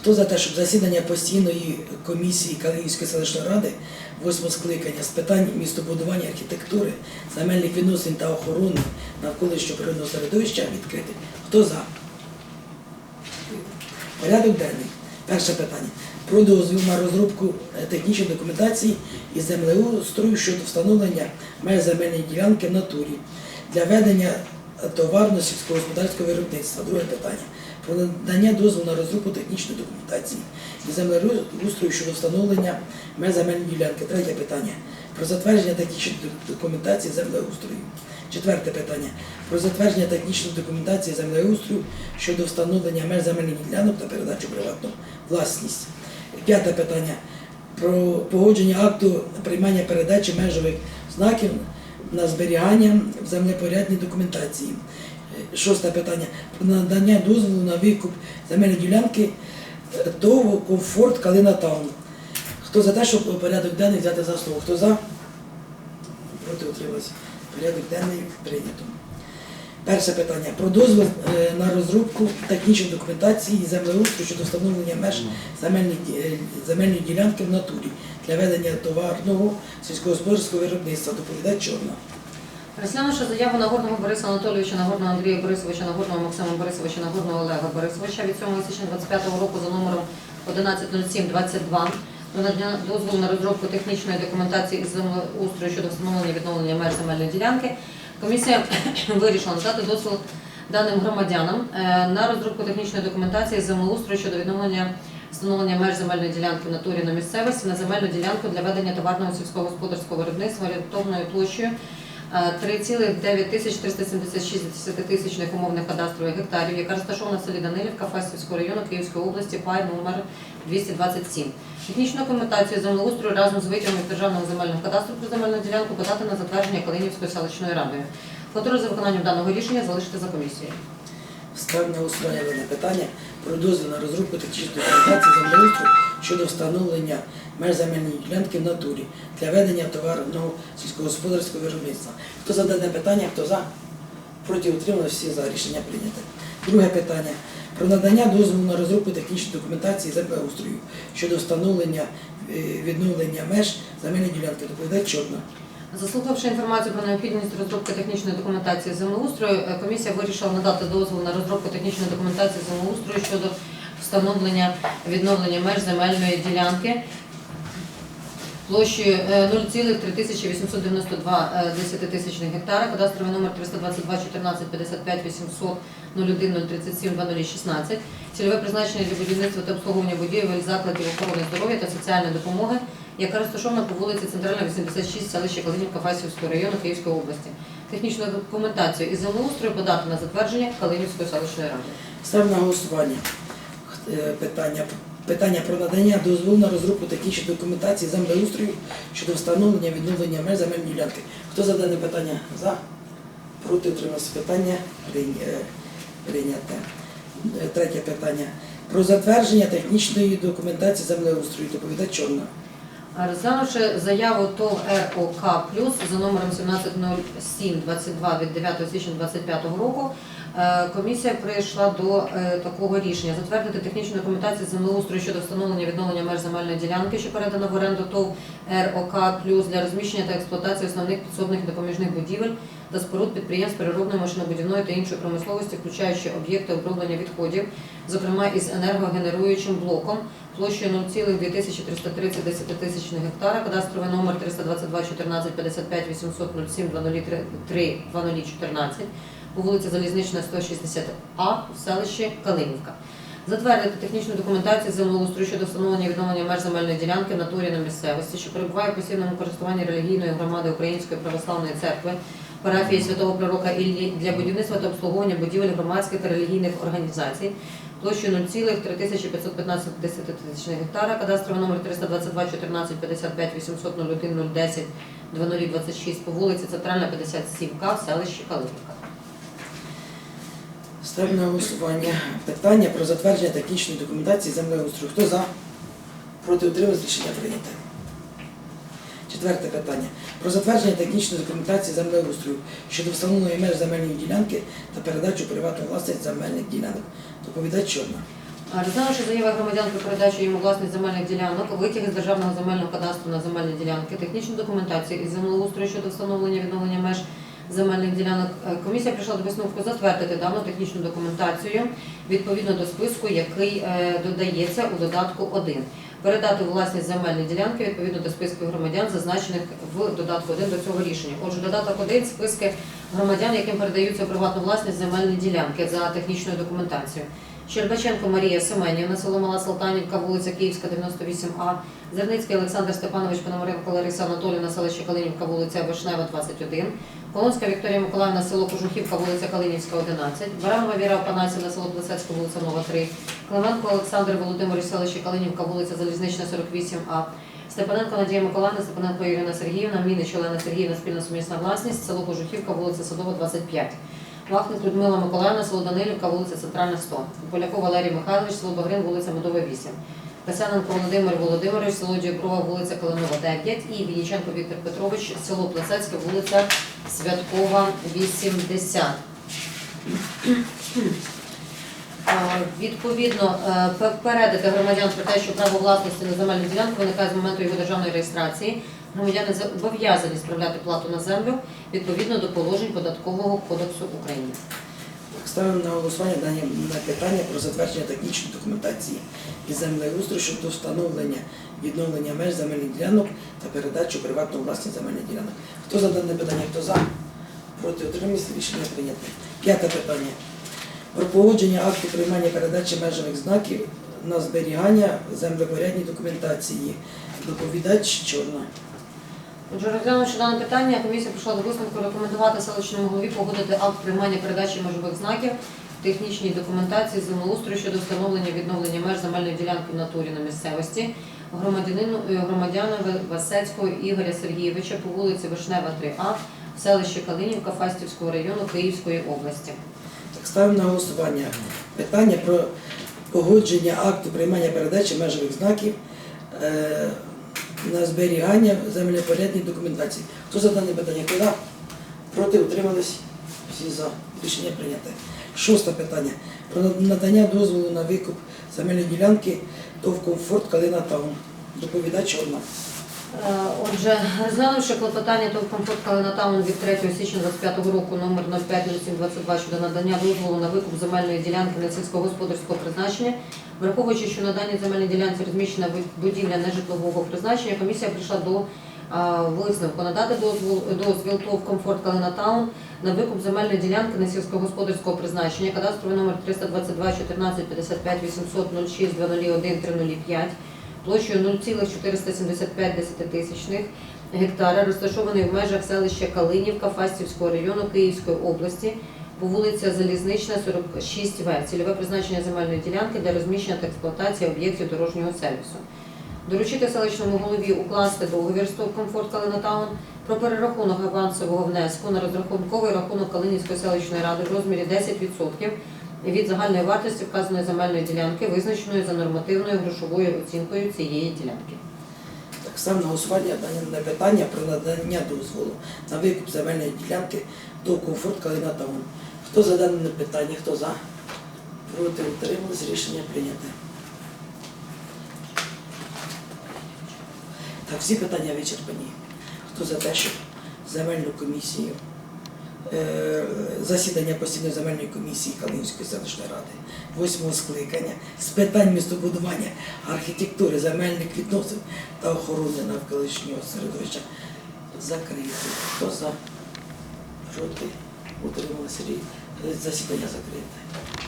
Хто за те, щоб засідання постійної комісії Калинівської селищної ради, восьмого скликання з питань містобудування, архітектури, земельних відносин та охорони навколишнього природного середовища відкрити? Хто за? Порядок денний. Перше питання. Про дозвіл на розробку е, технічної документації із землеустрою щодо встановлення меж земельної ділянки в натурі для ведення товарно сільськогосподарського виробництва. Друге питання. Про надання дозволу на розробку технічної документації із землеустрою щодо встановлення меж земельної ділянки. Третє питання. Про затвердження технічної документації землеустрою. Четверте питання. Про затвердження технічної документації землеустрою щодо встановлення меж земельних ділянок та передачу приватну власність. П'яте питання. Про погодження акту приймання передачі межових знаків на зберігання в землепорядній документації. Шосте питання. Надання дозволу на викуп земельної ділянки ТОВ комфорт Калина Таун. Хто за те, щоб порядок денний взяти за слово? Хто за? Проти утрималися. Порядок денний прийнято. Перше питання. Про дозвіл е, на розробку технічної документації і землеустрою щодо встановлення меж е, земельної ділянки в натурі для ведення товарного сільськогосподарського виробництва. Доповідає чорна. Розглянувши заяву Нагорного Бориса Анатолійовича, Нагорного Андрія Борисовича, Нагорного Максима Борисовича, Нагорного Олега Борисовича від 7 січня 25 року за номером 110722 про надання дозволу на розробку технічної документації із землеустрою щодо встановлення відновлення меж земельної ділянки, комісія вирішила надати дозвіл даним громадянам е, на розробку технічної документації з землеустрою щодо відновлення встановлення меж земельної ділянки в натурі на місцевості на земельну ділянку для ведення товарного сільськогосподарського виробництва орієнтовною площею е, 3,9376 десятитисячних умовних кадастрових гектарів, яка розташована в селі Данилівка Фастівського району Київської області, пай номер 227. Технічну документацію землеустрою разом з витягом державного земельного кадастру про земельну ділянку подати на затвердження Калинівською селищною радою. Контроль за виконанням даного рішення залишити за комісією. Ставлю на питання про дозвіл на розробку технічної документації землеустрою щодо встановлення меж земельної ділянки в натурі для ведення товарного сільськогосподарського виробництва. Хто за дане питання, хто за? Проти утримали всі за рішення прийняте. Друге питання про надання дозволу на розробку технічної документації землеустрою щодо встановлення е, відновлення меж земельної ділянки. Доповідає чорна. Заслухавши інформацію про необхідність розробки технічної документації землеустрою, е, комісія вирішила надати дозвіл на розробку технічної документації землеустрою щодо встановлення відновлення меж земельної ділянки площею е, 0,3892 е, десятитисячних гектара, кадастровий номер 322 14 55 800 01 037 2016, цільове призначення для будівництва та обслуговування будівель, закладів охорони здоров'я та соціальної допомоги, яка розташована по вулиці Центральна, 86, селище Калинівка Фасівського району Київської області. Технічну документацію із землеустрою подати на затвердження Калинівської селищної ради. Ставлю на голосування е, питання, питання про надання дозволу на розробку технічної документації землеустрою щодо встановлення відновлення меж земельної ділянки. Хто за дане питання? За? Проти утримався питання е, прийняте. Е, Третє питання. Про затвердження технічної документації землеустрою. Доповідає чорна. Розглянувши заяву ТОВ РОК плюс за номером 170722 від 9 січня 2025 року, е, комісія прийшла до е, такого рішення. Затвердити технічну документацію землеустрою щодо встановлення відновлення меж земельної ділянки, що передана в оренду ТОВ РОК плюс для розміщення та експлуатації основних підсобних допоміжних будівель та споруд підприємств переробної машинобудівної та іншої промисловості, включаючи об'єкти оброблення відходів, зокрема із енергогенеруючим блоком площею 0,2330 десятитисячних гектара, кадастровий номер 322 14 55 800 07 2003 2014 по вулиці Залізнична 160А в селищі Калинівка. Затвердити технічну документацію землеустрою щодо встановлення відновлення меж земельної ділянки в натурі на місцевості, що перебуває в постійному користуванні релігійної громади Української православної церкви, парафії святого пророка Іллі для будівництва та обслуговування будівель громадських та релігійних організацій, площею 0,3515 десятитисячних гектара, кадастровий номер 322 14 55 800 01 010 0026 по вулиці Центральна 57К в селищі Калинівка. Ставлю на голосування питання про затвердження технічної документації землеустрою. Хто за? Проти утримався рішення прийняте. Четверте питання. Про затвердження технічної документації землеустрою щодо встановлення меж земельної ділянки та передачу у приватну власність земельних ділянок. Доповідач чорна. Розглянувши заяви громадян про передачу їм у власність земельних ділянок, витяги з державного земельного кадастру на земельні ділянки, технічну документацію із землеустрою щодо встановлення відновлення меж земельних ділянок, е, комісія прийшла до висновку затвердити дану технічну документацію відповідно до списку, який е, додається у додатку 1. Передати власність земельні ділянки відповідно до списку громадян, зазначених в додатку 1 до цього рішення. Отже, додаток 1 – списки громадян, яким передаються приватну власність земельні ділянки за технічною документацією. Щербаченко Марія Семенівна, село Мала Салтанівка, вулиця Київська, 98А, Зерницький Олександр Степанович, Пономаренко Лариса Анатоліївна, селище Калинівка, вулиця Вишнева, 21, Колонська Вікторія Миколаївна, село Кожухівка, вулиця Калинівська, 11, Баранова Віра Панасівна, село Плесецька, вулиця Нова, 3, Клименко Олександр Володимирович, селище Калинівка, вулиця Залізнична, 48А, Степаненко Надія Миколаївна, Степаненко Ірина Сергіївна, Мінич Олена Сергіївна, спільна сумісна власність, село Кожухівка, вулиця Садова, 25. Вахник Людмила Миколаївна, село Данилівка, вулиця Центральна 100. Поляков Валерій Михайлович, село Багрин, вулиця Медова 8. Касяненко Володимир Володимирович, село Діброва, вулиця Калинова 9. І Вінниченко Віктор Петрович, село Плесецьке, вулиця Святкова 80. Е, Відповідно, е, попередити громадян про те, що право власності на земельну ділянку виникає з моменту його державної реєстрації. Громадяни зобов'язані справляти плату на землю відповідно до положень Податкового кодексу України. Ставимо на голосування дані на питання про затвердження технічної документації і землеустрою щодо встановлення відновлення меж земельних ділянок та передачу у приватну власність земельних ділянок. Хто за дане питання, хто за? Проти утримується рішення прийнято. П'яте питання. Про погодження акту приймання передачі межових знаків на зберігання землепорядній документації. Доповідач чорна. Отже, розглянувши дане питання, комісія прийшла до висновку рекомендувати селищному голові погодити акт приймання передачі межових знаків технічній документації землеустрою щодо встановлення відновлення меж земельної ділянки в натурі на місцевості е, громадяна Васецького Ігоря Сергійовича по вулиці Вишнева 3А в селищі Калинівка Фастівського району Київської області. Так, ставимо на голосування питання про погодження акту приймання передачі межових знаків е, на зберігання землепорядній документації. Хто за дане питання? Хто за? Проти утримались? Всі за. Рішення прийняте. Шосте питання. Про надання дозволу на викуп земельної ділянки ТОВ «Комфорт Калина Таун. Доповідач одна. Е, Отже, розглянувши клопотання ТОВ «Комфорт Калина від 3 січня 25 року номер 050722 щодо надання дозволу на викуп земельної ділянки на сільськогосподарського призначення, враховуючи, що на даній земельній ділянці розміщена будівля нежитлового призначення, комісія прийшла до а, висновку. Надати дозвол дозвіл ТОВ «Комфорт Калина на викуп земельної ділянки на сільськогосподарського призначення, кадастровий номер 322 14 55 800 06 201 305, площею 0,475 десятитисячних гектара, розташований в межах селища Калинівка Фастівського району Київської області по вулиця Залізнична, 46В. Цільове призначення земельної ділянки для розміщення та експлуатації об'єктів дорожнього сервісу. Доручити селищному голові укласти договір з «Комфорт Калинатаун» про перерахунок авансового внеску на розрахунковий рахунок Калинівської селищної ради в розмірі 10% від загальної вартості вказаної земельної ділянки, визначеної за нормативною грошовою оцінкою цієї ділянки. Так само голосування дане питання про надання дозволу на викуп земельної ділянки ТОВ «Комфорт Калина Таун. Хто за дане питання? Хто за? Проти утримались? Рішення прийняте. Так, всі питання вичерпані. Хто за те, щоб земельну комісію, засідання постійної земельної комісії Калинської селищної ради, восьмого скликання з питань містобудування, архітектури, земельних відносин та охорони навколишнього середовища закрити. Хто за? Проти? Утрималися? Засідання закрите.